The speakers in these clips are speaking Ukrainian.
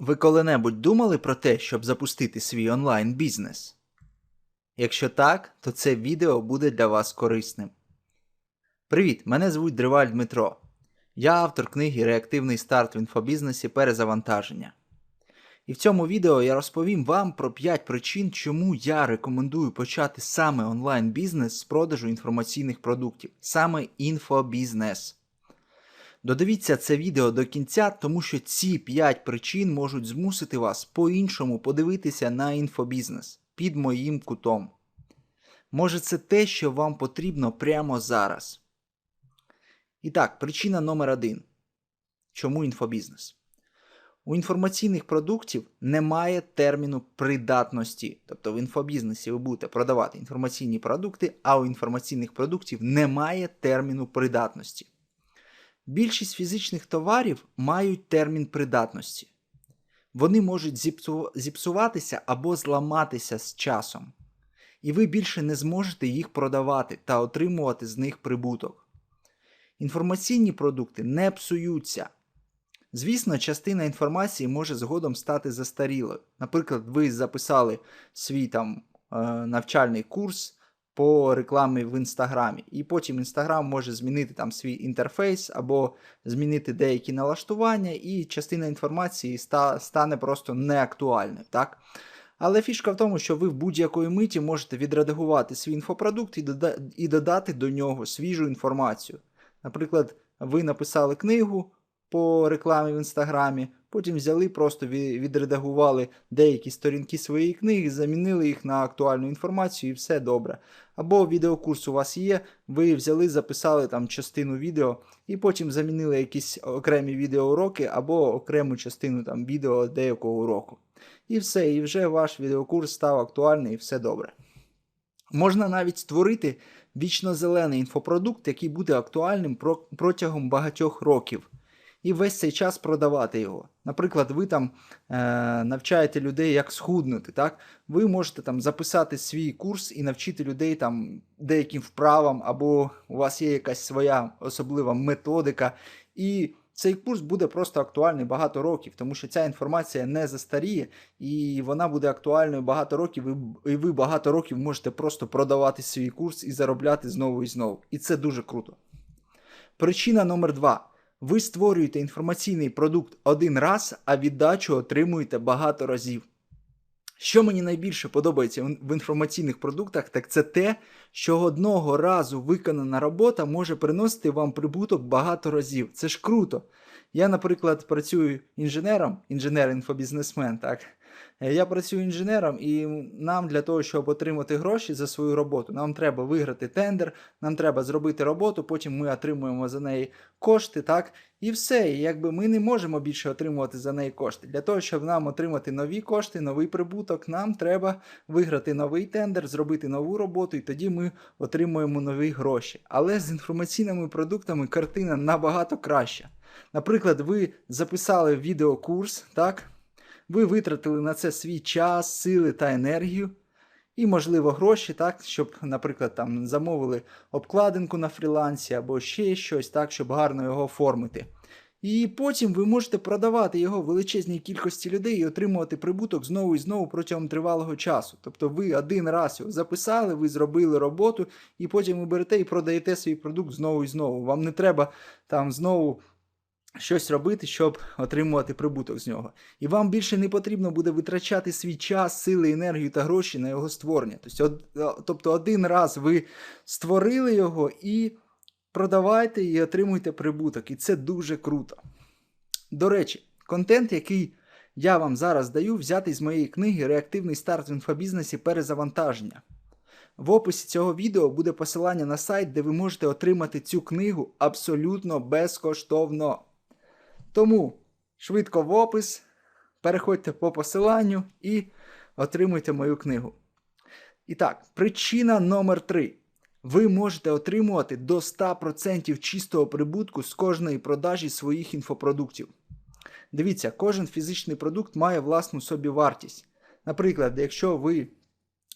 Ви коли-небудь думали про те, щоб запустити свій онлайн бізнес? Якщо так, то це відео буде для вас корисним. Привіт! Мене звуть Дриваль Дмитро. Я автор книги Реактивний старт в інфобізнесі перезавантаження. І в цьому відео я розповім вам про 5 причин, чому я рекомендую почати саме онлайн бізнес з продажу інформаційних продуктів, саме інфобізнес. Додивіться це відео до кінця, тому що ці 5 причин можуть змусити вас по-іншому подивитися на інфобізнес під моїм кутом. Може, це те, що вам потрібно прямо зараз. І так, причина номер один. Чому інфобізнес? У інформаційних продуктів немає терміну придатності. Тобто в інфобізнесі ви будете продавати інформаційні продукти, а у інформаційних продуктів немає терміну придатності. Більшість фізичних товарів мають термін придатності. Вони можуть зіпсу- зіпсуватися або зламатися з часом. І ви більше не зможете їх продавати та отримувати з них прибуток. Інформаційні продукти не псуються. Звісно, частина інформації може згодом стати застарілою. Наприклад, ви записали свій там е, навчальний курс по рекламі в інстаграмі, і потім інстаграм може змінити там свій інтерфейс або змінити деякі налаштування, і частина інформації ста, стане просто неактуальною. Так? Але фішка в тому, що ви в будь-якої миті можете відредагувати свій інфопродукт і, дода- і додати до нього свіжу інформацію. Наприклад, ви написали книгу по рекламі в інстаграмі, потім взяли, просто відредагували деякі сторінки своєї книги, замінили їх на актуальну інформацію і все добре. Або відеокурс у вас є, ви взяли, записали там частину відео і потім замінили якісь окремі відеоуроки або окрему частину там відео деякого уроку. І все, і вже ваш відеокурс став актуальний і все добре. Можна навіть створити вічно зелений інфопродукт, який буде актуальним протягом багатьох років. І весь цей час продавати його. Наприклад, ви там е, навчаєте людей, як схуднути. Так? Ви можете там записати свій курс і навчити людей там деяким вправам, або у вас є якась своя особлива методика. І цей курс буде просто актуальний багато років, тому що ця інформація не застаріє, і вона буде актуальною багато років, і ви багато років можете просто продавати свій курс і заробляти знову і знову. І це дуже круто. Причина номер два. Ви створюєте інформаційний продукт один раз, а віддачу отримуєте багато разів. Що мені найбільше подобається в- інформаційних продуктах, так це те, що одного разу виконана робота може приносити вам прибуток багато разів. Це ж круто. Я, наприклад, працюю інженером, інженер-інфобізнесмен, так. Е, Я працюю інженером, і нам для того, щоб отримати гроші за свою роботу, нам треба виграти тендер, нам треба зробити роботу, потім ми отримуємо за неї кошти, так, і все. І якби ми не можемо більше отримувати за неї кошти. Для того, щоб нам отримати нові кошти, новий прибуток, нам треба виграти новий тендер, зробити нову роботу, і тоді ми отримуємо нові гроші. Але з інформаційними продуктами картина набагато краща. Наприклад, ви записали відеокурс, так? Ви витратили на це свій час, сили та енергію, і, можливо, гроші, так, щоб, наприклад, там замовили обкладинку на фрілансі або ще щось, так, щоб гарно його оформити. І потім ви можете продавати його величезній кількості людей і отримувати прибуток знову і знову протягом тривалого часу. Тобто ви один раз його записали, ви зробили роботу, і потім ви берете і продаєте свій продукт знову і знову. Вам не треба там знову щось робити, щоб отримувати прибуток з нього. І вам більше не потрібно буде витрачати свій час, сили, енергію та гроші на його створення. Тобто, од- тобто один раз ви створили його і продавайте і отримуйте прибуток. І це дуже круто. До речі, контент, який я вам зараз даю, взятий з моєї книги Реактивний старт в інфобізнесі перезавантаження. В описі цього відео буде посилання на сайт, де ви можете отримати цю книгу абсолютно безкоштовно. Тому швидко в опис, переходьте по посиланню і отримуйте мою книгу. І так, причина номер 3. Ви можете отримувати до 100% чистого прибутку з кожної продажі своїх інфопродуктів. Дивіться, кожен фізичний продукт має власну собівартість. Наприклад, якщо ви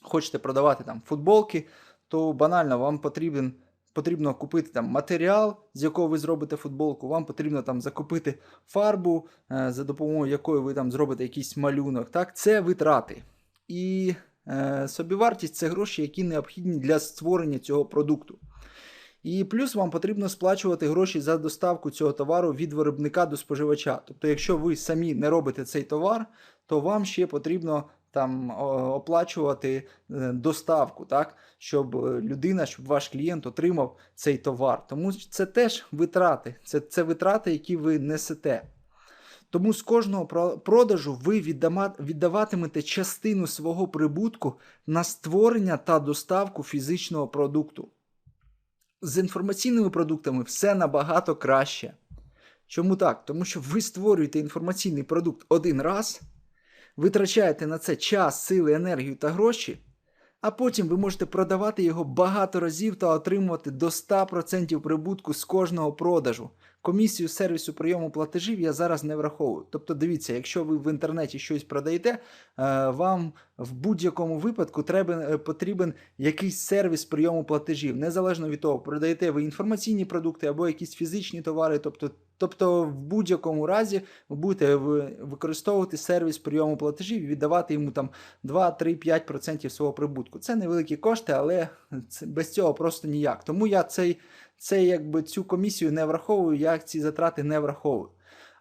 хочете продавати там футболки, то банально вам потрібен потрібно купити там матеріал, з якого ви зробите футболку, вам потрібно там закупити фарбу, е, за допомогою якої ви там зробите якийсь малюнок. Так, це витрати. І е, собівартість це гроші, які необхідні для створення цього продукту. І плюс вам потрібно сплачувати гроші за доставку цього товару від виробника до споживача. Тобто, якщо ви самі не робите цей товар, то вам ще потрібно там оплачувати е, доставку, так, щоб е, людина, щоб ваш клієнт отримав цей товар. Тому це теж витрати. Це, це витрати, які ви несете. Тому з кожного продажу ви віддаватимете частину свого прибутку на створення та доставку фізичного продукту. З інформаційними продуктами все набагато краще. Чому так? Тому що ви створюєте інформаційний продукт один раз, витрачаєте на це час, сили, енергію та гроші, а потім ви можете продавати його багато разів та отримувати до 100% прибутку з кожного продажу. Комісію сервісу прийому платежів я зараз не враховую. Тобто, дивіться, якщо ви в інтернеті щось продаєте, е, вам в будь-якому випадку треба, е, потрібен якийсь сервіс прийому платежів, незалежно від того, продаєте ви інформаційні продукти або якісь фізичні товари. Тобто, тобто в будь-якому разі ви будете використовувати сервіс прийому платежів і віддавати йому там 2, 3, 5% свого прибутку. Це невеликі кошти, але без цього просто ніяк. Тому я цей, цей, якби, цю комісію не враховую, я ці затрати не враховую.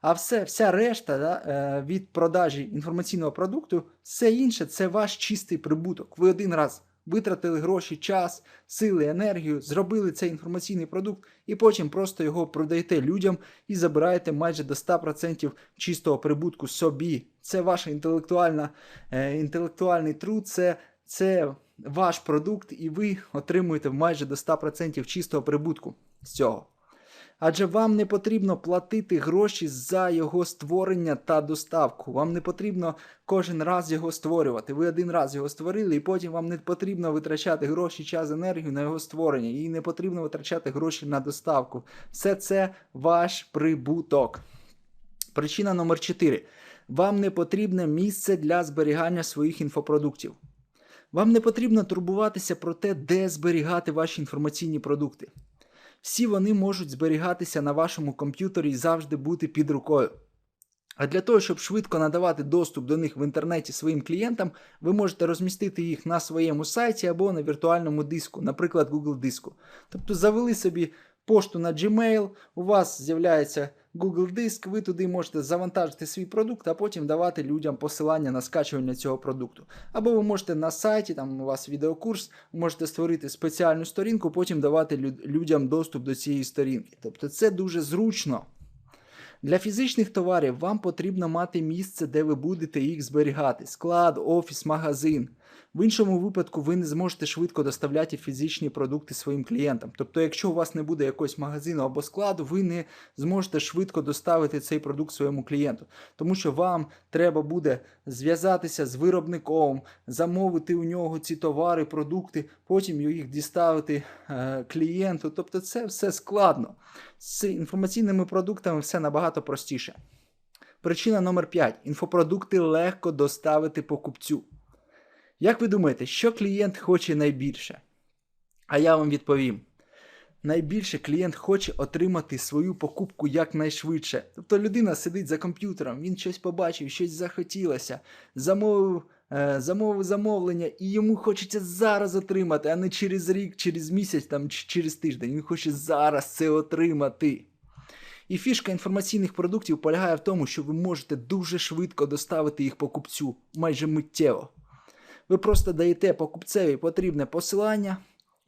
А все, вся решта да, е, від продажі інформаційного продукту, все інше це ваш чистий прибуток. Ви один раз витратили гроші, час, сили, енергію, зробили цей інформаційний продукт, і потім просто його продаєте людям і забираєте майже до 100% чистого прибутку собі. Це ваш е, інтелектуальний труд, це, це ваш продукт, і ви отримуєте майже до 100% чистого прибутку з цього. Адже вам не потрібно платити гроші за його створення та доставку. Вам не потрібно кожен раз його створювати. Ви один раз його створили, і потім вам не потрібно витрачати гроші, час, енергію на його створення. І не потрібно витрачати гроші на доставку. Все це ваш прибуток. Причина номер 4. Вам не потрібне місце для зберігання своїх інфопродуктів. Вам не потрібно турбуватися про те, де зберігати ваші інформаційні продукти. Всі вони можуть зберігатися на вашому комп'ютері і завжди бути під рукою. А для того, щоб швидко надавати доступ до них в інтернеті своїм клієнтам, ви можете розмістити їх на своєму сайті або на віртуальному диску, наприклад, Google диску. Тобто завели собі пошту на Gmail, у вас з'являється Google диск, ви туди можете завантажити свій продукт, а потім давати людям посилання на скачування цього продукту. Або ви можете на сайті, там у вас відеокурс, можете створити спеціальну сторінку, потім давати лю- людям доступ до цієї сторінки. Тобто це дуже зручно. Для фізичних товарів вам потрібно мати місце, де ви будете їх зберігати: склад, офіс, магазин. В іншому випадку ви не зможете швидко доставляти фізичні продукти своїм клієнтам. Тобто, якщо у вас не буде якогось магазину або складу, ви не зможете швидко доставити цей продукт своєму клієнту, тому що вам треба буде зв'язатися з виробником, замовити у нього ці товари, продукти, потім їх діставити е, клієнту. Тобто, це все складно. З інформаційними продуктами все набагато простіше. Причина номер 5. Інфопродукти легко доставити покупцю. Як ви думаєте, що клієнт хоче найбільше? А я вам відповім. Найбільше клієнт хоче отримати свою покупку якнайшвидше. Тобто людина сидить за комп'ютером, він щось побачив, щось захотілося, замовив, е, замовив замовлення, і йому хочеться зараз отримати, а не через рік, через місяць там, чи через тиждень. Він хоче зараз це отримати. І фішка інформаційних продуктів полягає в тому, що ви можете дуже швидко доставити їх покупцю, майже миттєво. Ви просто даєте покупцеві потрібне посилання,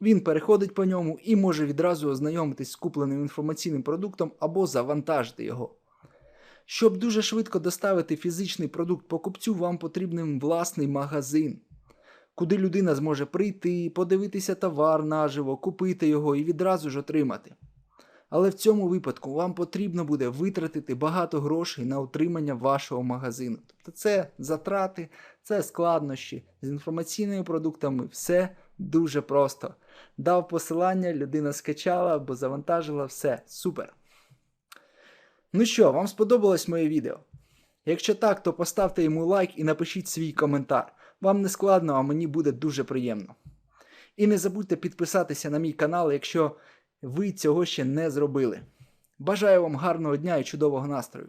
він переходить по ньому і може відразу ознайомитись з купленим інформаційним продуктом або завантажити його. Щоб дуже швидко доставити фізичний продукт покупцю, вам потрібен власний магазин, куди людина зможе прийти, подивитися товар наживо, купити його і відразу ж отримати. Але в цьому випадку вам потрібно буде витратити багато грошей на утримання вашого магазину. Тобто це затрати, це складнощі. З інформаційними продуктами все дуже просто. Дав посилання, людина скачала або завантажила, все, супер. Ну що, вам сподобалось моє відео? Якщо так, то поставте йому лайк і напишіть свій коментар. Вам не складно, а мені буде дуже приємно. І не забудьте підписатися на мій канал, якщо ви цього ще не зробили. Бажаю вам гарного дня і чудового настрою!